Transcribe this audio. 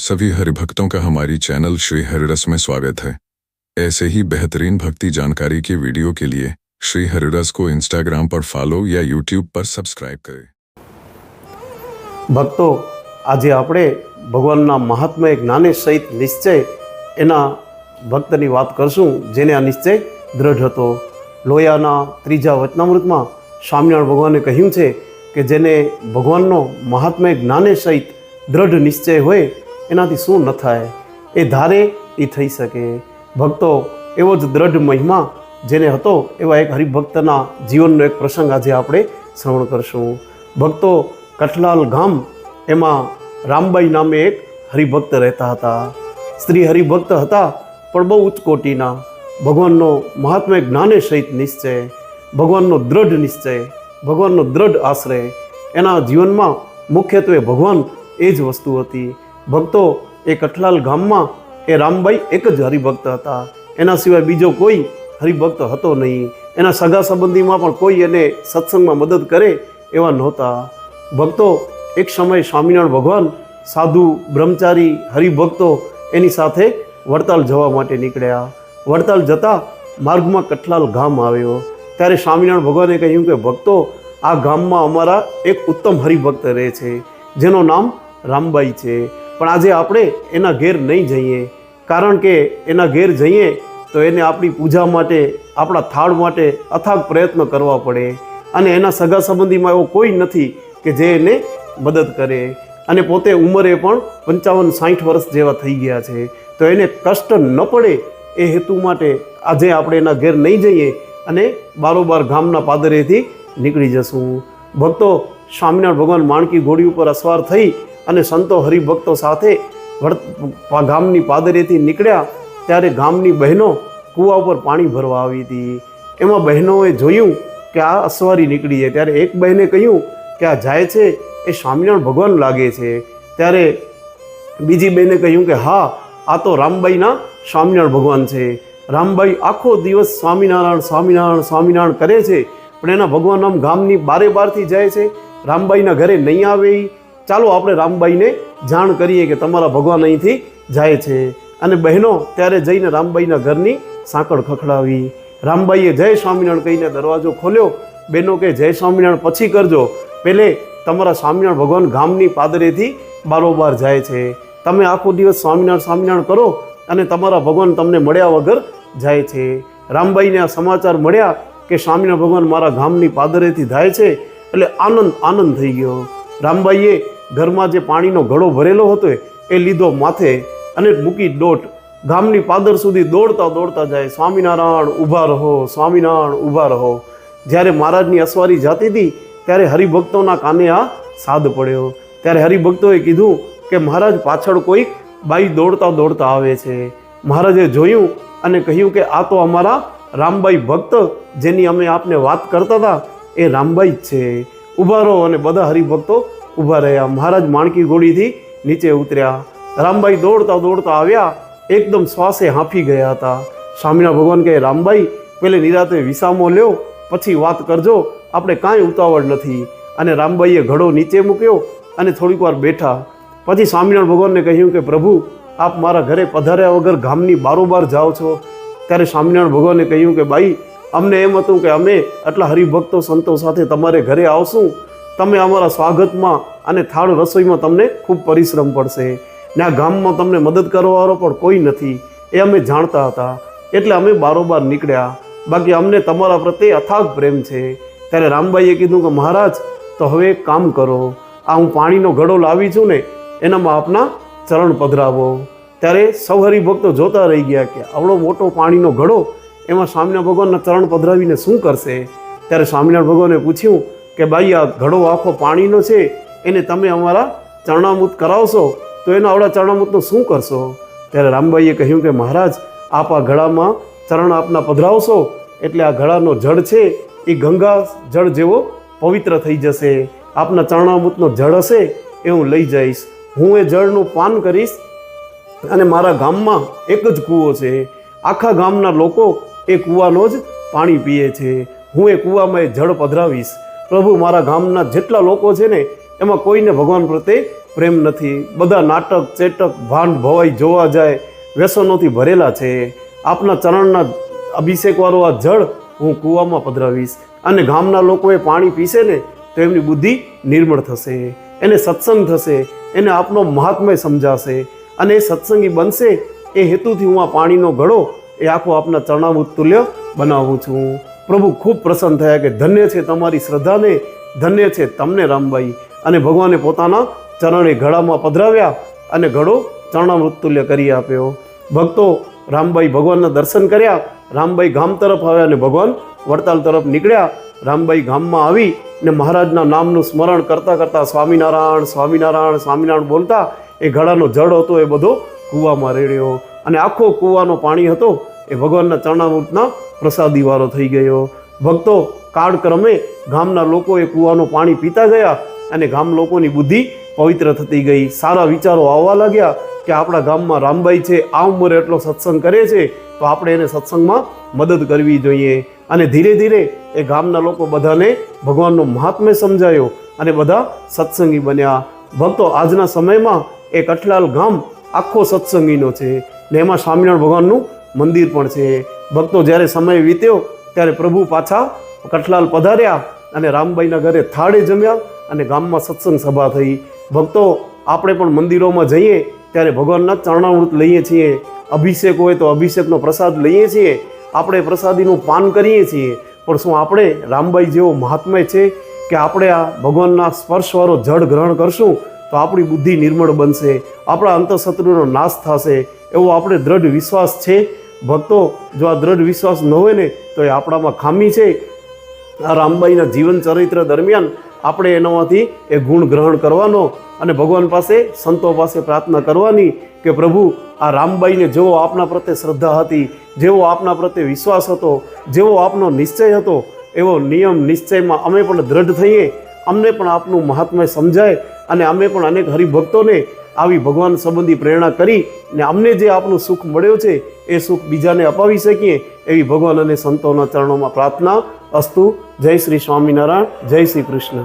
सभी हरिभक्तों का हमारी चैनल श्री हरिरस में स्वागत है ऐसे ही बेहतरीन भक्ति जानकारी के वीडियो के लिए श्री हरिरस को इंस्टाग्राम पर फॉलो या यूट्यूब पर सब्सक्राइब करें ભક્તો આજે આપણે ભગવાનના મહાત્મા એક નાને સહિત નિશ્ચય એના ભક્તની વાત કરશું જેને આ નિશ્ચય દ્રઢ હતો લોયાના ત્રીજા વચનામૃતમાં સ્વામિનારાયણ ભગવાને કહ્યું છે કે જેને ભગવાનનો મહાત્મા જ્ઞાને સહિત દ્રઢ નિશ્ચય હોય એનાથી શું ન થાય? એ ધારે એ થઈ શકે. ભક્તો, એવો જ દ્રઢ મહિમા જેને હતો, એવા એક હરિભક્તના જીવનનો એક પ્રસંગ આજે આપણે શ્રવણ કરશું. ભક્તો, કઠલાલ ગામ, એમાં રામબાઈ નામે એક હરિભક્ત રહેતા હતા. સ્ત્રી હરિભક્ત હતા, પણ બહુ ઉચ્ચ કોટીના ભગવાનનો મહાત્મા જ્ઞાને સહિત નિશ્ચય, ભગવાનનો દ્રઢ નિશ્ચય, ભગવાનનો દ્રઢ આશ્રય. એના જીવનમાં મુખ્યત્વે ભગવાન એ જ વસ્તુ હતી. ભક્તો એ કઠલાલ ગામમાં એ રામબાઈ એક જ હરિભક્ત હતા. એના સિવાય બીજો કોઈ હરિભક્ત હતો નહીં. એના સગા સંબંધીમાં પણ કોઈ એને સત્સંગમાં મદદ કરે એવા નહોતા. ભક્તો એક સમયે સ્વામિનારાયણ ભગવાન સાધુ, બ્રહ્મચારી, હરિભક્તો એની સાથે વડતાલ જવા માટે નીકળ્યા. વડતાલ જતા માર્ગમાં કઠલાલ ગામ આવ્યો. ત્યારે સ્વામિનારાયણ ભગવાને કહ્યું કે, ભક્તો, આ ગામમાં અમારા એક ઉત્તમ હરિભક્ત રહે છે, જેનું નામ રામબાઈ છે. પણ આજે આપણે એના ઘેર નહીં જઈએ. કારણ કે એના ઘેર જઈએ તો એને આપણી પૂજા માટે, આપણા થાળ માટે અથાગ પ્રયત્ન કરવા પડે. અને એના સગા સંબંધીમાં એવો કોઈ નથી કે જે એને મદદ કરે. અને પોતે ઉંમરે પણ પંચાવન સાઠ વર્ષ જેવા થઈ ગયા છે. તો એને કષ્ટ ન પડે એ હેતુ માટે આજે આપણે એના ઘેર નહીં જઈએ અને બારોબાર ગામના પાદરેથી નીકળી જશું. ભક્તો, સ્વામિનારાયણ ભગવાન માણકી ઘોડી ઉપર અસવાર થઈ અને સંતો હરિભક્તો સાથે ગામની પાદરેથી નીકળ્યા ત્યારે ગામની બહેનો કૂવા ઉપર પાણી ભરવા આવી હતી. એમાં બહેનોએ જોયું કે આ અસવારી નીકળી છે. ત્યારે એક બહેને કહ્યું કે આ જાય છે, એ સ્વામિનારાયણ ભગવાન લાગે છે. ત્યારે બીજી બહેને કહ્યું કે હા, આ તો રામબાઈના સ્વામિનારાયણ ભગવાન છે. રામબાઈ આખો દિવસ સ્વામિનારાયણ સ્વામિનારાયણ સ્વામિનારાયણ કરે છે. પણ એના ભગવાન આમ ગામની બારે બારથી જાય છે. રામબાઈના ઘરે નહીં આવે. ચાલો આપણે રામબાઈને જાણ કરીએ કે તમારા ભગવાન અહીંથી જાય છે. અને બહેનો, ત્યારે જઈને રામબાઈના ઘરની સાંકળ ખખડાવી. રામબાઈએ જય સ્વામિનારાયણ કહીને દરવાજો ખોલ્યો. બહેનો કે જય સ્વામિનારાયણ, પછી કરજો. પહેલે તમારા સ્વામિનારાયણ ભગવાન ગામની પાદરેથી બારોબાર જાય છે. તમે આખો દિવસ સ્વામિનારાયણ સ્વામિનારાયણ કરો અને તમારા ભગવાન તમને મળ્યા વગર જાય છે. રામબાઈને આ સમાચાર મળ્યા કે સ્વામિનારાયણ ભગવાન મારા ગામની પાદરેથી જાય છે, એટલે આનંદ આનંદ થઈ ગયો. રામબાઈએ ઘરમાં જે પાણીનો ઘડો ભરેલો હતો એ લીધો માથે અને મૂકી દોટ. ગામની પાદર સુધી દોડતા દોડતા જાય, સ્વામિનારાયણ ઊભા રહો, સ્વામિનારાયણ ઊભા રહો. જ્યારે મહારાજની અસવારી જાતી હતી, ત્યારે હરિભક્તોના કાને આ સાદ પડ્યો. ત્યારે હરિભક્તોએ કીધું કે મહારાજ પાછળ કોઈક બાઈ દોડતા દોડતા આવે છે. મહારાજે જોયું અને કહ્યું કે આ તો અમારા રામબાઈ ભક્ત, જેની અમે આપને વાત કરતા હતા, એ રામબાઈ જ છે. ઊભા રહો અને બધા હરિભક્તો ઊભા રહ્યા. મહારાજ માણકી ઘોડીથી નીચે ઉતર્યા. રામબાઈ દોડતા દોડતા આવ્યા. એકદમ શ્વાસે હાંફી ગયા હતા. સ્વામીના ભગવાન કહે, રામબાઈ, પેલે નિરાતે વિસામો લ્યો, પછી વાત કરજો. આપણે કાંઈ ઉતાવળ નથી. અને રામબાઈએ ઘડો નીચે મૂક્યો અને થોડીક વાર બેઠા. પછી સ્વામિનારાયણ ભગવાનને કહ્યું કે, પ્રભુ, આપ મારા ઘરે પધાર્યા વગર ગામની બારોબાર જાઓ છો. ત્યારે સ્વામિનારાયણ ભગવાને કહ્યું કે, બાઈ, અમને એમ હતું કે અમે આટલા હરિભક્તો સંતો સાથે તમારે ઘરે આવશું. તમે અમારા સ્વાગતમાં અને થાળ રસોઈમાં તમને ખૂબ પરિશ્રમ પડશે. ને આ ગામમાં તમને મદદ કરવાવાળો પણ કોઈ નથી. એ અમે જાણતા હતા. એટલે અમે બારોબાર નીકળ્યા. બાકી અમને તમારા પ્રત્યે અથાગ પ્રેમ છે. ત્યારે રામબાઈએ કીધું કે મહારાજ, તો હવે કામ કરો. આ હું પાણીનો ઘડો લાવી છું ને, એનામાં આપના ચરણ પધરાવો. ત્યારે સૌ હરિભક્તો જોતા રહી ગયા કે આવડો મોટો પાણીનો ઘડો એમાં સ્વામિનારાયણ ભગવાનના ચરણ પધરાવીને શું કરશે? ત્યારે સ્વામિનારાયણ ભગવાને પૂછ્યું કે ભાઈ, આ ઘડો આખો પાણીનો છે, એને તમે અમારા ચરણામૃત કરાવશો, તો એના આવડા ચરણામૃતનું શું કરશો? ત્યારે રામબાઈએ કહ્યું કે મહારાજ, આપ આ ઘડામાં ચરણ આપના પધરાવશો, એટલે આ ઘડાનો જળ છે, એ ગંગા જળ જેવો પવિત્ર થઈ જશે. આપના ચરણામૃતનો જળ હશે, એ હું લઈ જઈશ. હું એ જળનું પાન કરીશ, અને મારા ગામમાં એક જ કૂવો છે. આખા ગામના લોકો એ કૂવાનો જ પાણી પીએ છે. હું એ કૂવામાં એ જળ પધરાવીશ. પ્રભુ મારા ગામના જેટલા લોકો છે ને, એમાં કોઈને ભગવાન પ્રત્યે પ્રેમ નથી. બધા નાટક ચેટક ભાંડ, ભવાઈ જોવા જાય, વ્યસનોથી ભરેલા છે. આપના ચરણના અભિષેકવાળું આ જળ હું કૂવામાં પધરાવીશ અને ગામના લોકોએ પાણી પીશે ને, તો એમની બુદ્ધિ નિર્મળ થશે. એને સત્સંગ થશે, એને આપનો મહાત્મય સમજાશે અને એ સત્સંગી બનશે. એ હેતુથી હું આ પાણીનો ઘડો એ આખો આપના ચરણાવૃત તુલ્ય બનાવું છું. પ્રભુ ખૂબ પ્રસન્ન થયા કે ધન્ય છે તમારી શ્રદ્ધાને, ધન્ય છે તમને રામબાઈ. અને ભગવાને પોતાના ચરણે ઘડામાં પધરાવ્યા અને ઘડો ચરણામૃત તુલ્ય કરી આપ્યો. ભક્તો, રામબાઈ ભગવાનના દર્શન કર્યા. રામબાઈ ગામ તરફ આવ્યા અને ભગવાન વડતાલ તરફ નીકળ્યા. રામબાઈ ગામમાં આવી ને મહારાજના નામનું સ્મરણ કરતા કરતાં સ્વામિનારાયણ સ્વામિનારાયણ સ્વામિનારાયણ બોલતા એ ઘડાનો જળ હતો એ બધો કૂવામાં રેડ્યો. અને આખો કૂવાનો પાણી હતો એ ભગવાનના ચરણામૃતના પ્રસાદીવાળો થઈ ગયો. ભક્તો, કાળક્રમે ગામના લોકો એ કૂવાનું પાણી પીતા ગયા અને ગામ લોકોની બુદ્ધિ પવિત્ર થતી ગઈ. સારા વિચારો આવવા લાગ્યા કે આપણા ગામમાં રામબાઈ છે, આ ઉંમરે એટલો સત્સંગ કરે છે, તો આપણે એને સત્સંગમાં મદદ કરવી જોઈએ. અને ધીરે ધીરે એ ગામના લોકો બધાને ભગવાનનો મહાત્મ્ય સમજાયો અને બધા સત્સંગી બન્યા. ભક્તો, આજના સમયમાં એ કઠલાલ ગામ આખો સત્સંગીનો છે ને એમાં સ્વામિનારાયણ ભગવાનનું મંદિર પણ છે. ભક્તો જ્યારે સમય વીત્યો ત્યારે પ્રભુ પાછા કઠલાલ પધાર્યા અને રામબાઈના ઘરે થાળે જમ્યા અને ગામમાં સત્સંગ સભા થઈ. ભક્તો, આપણે પણ મંદિરોમાં જઈએ ત્યારે ભગવાનના ચરણામૃત લઈએ છીએ, અભિષેક હોય તો અભિષેકનો પ્રસાદ લઈએ છીએ, આપણે પ્રસાદીનું પાન કરીએ છીએ. પણ શું આપણે, રામબાઈ જેવો મહાત્મય છે કે આપણે આ ભગવાનના સ્પર્શવાળો જળ ગ્રહણ કરશું, તો આપણી બુદ્ધિ નિર્મળ બનશે, આપણા અંતઃશત્રુનો નાશ થશે, એવો આપણે દ્રઢ વિશ્વાસ છે ભક્તો, જો આ દ્રઢ વિશ્વાસ ન હોય ને, તો એ આપણામાં ખામી છે. આ રામબાઈના જીવન ચરિત્ર દરમિયાન આપણે એનામાંથી એ ગુણ ગ્રહણ કરવાનો અને ભગવાન પાસે, સંતો પાસે પ્રાર્થના કરવાની કે પ્રભુ, આ રામબાઈને જેવો આપના પ્રત્યે શ્રદ્ધા હતી, જેવો આપના પ્રત્યે વિશ્વાસ હતો, જેવો આપનો નિશ્ચય હતો, એવો નિયમ નિશ્ચયમાં અમે પણ દ્રઢ થઈએ. અમને પણ આપનું મહાત્મ્ય સમજાય અને અમે પણ અનેક હરિભક્તોને આવી ભગવાન સંબંધી પ્રેરણા કરી ને અમને જે આપનું સુખ મળ્યો છે, એ સુખ બીજાને અપાવી શકીએ એવી ભગવાન અને સંતોના ચરણોમાં પ્રાર્થના અસ્તુ. જય શ્રી સ્વામિનારાયણ, જય શ્રી કૃષ્ણ.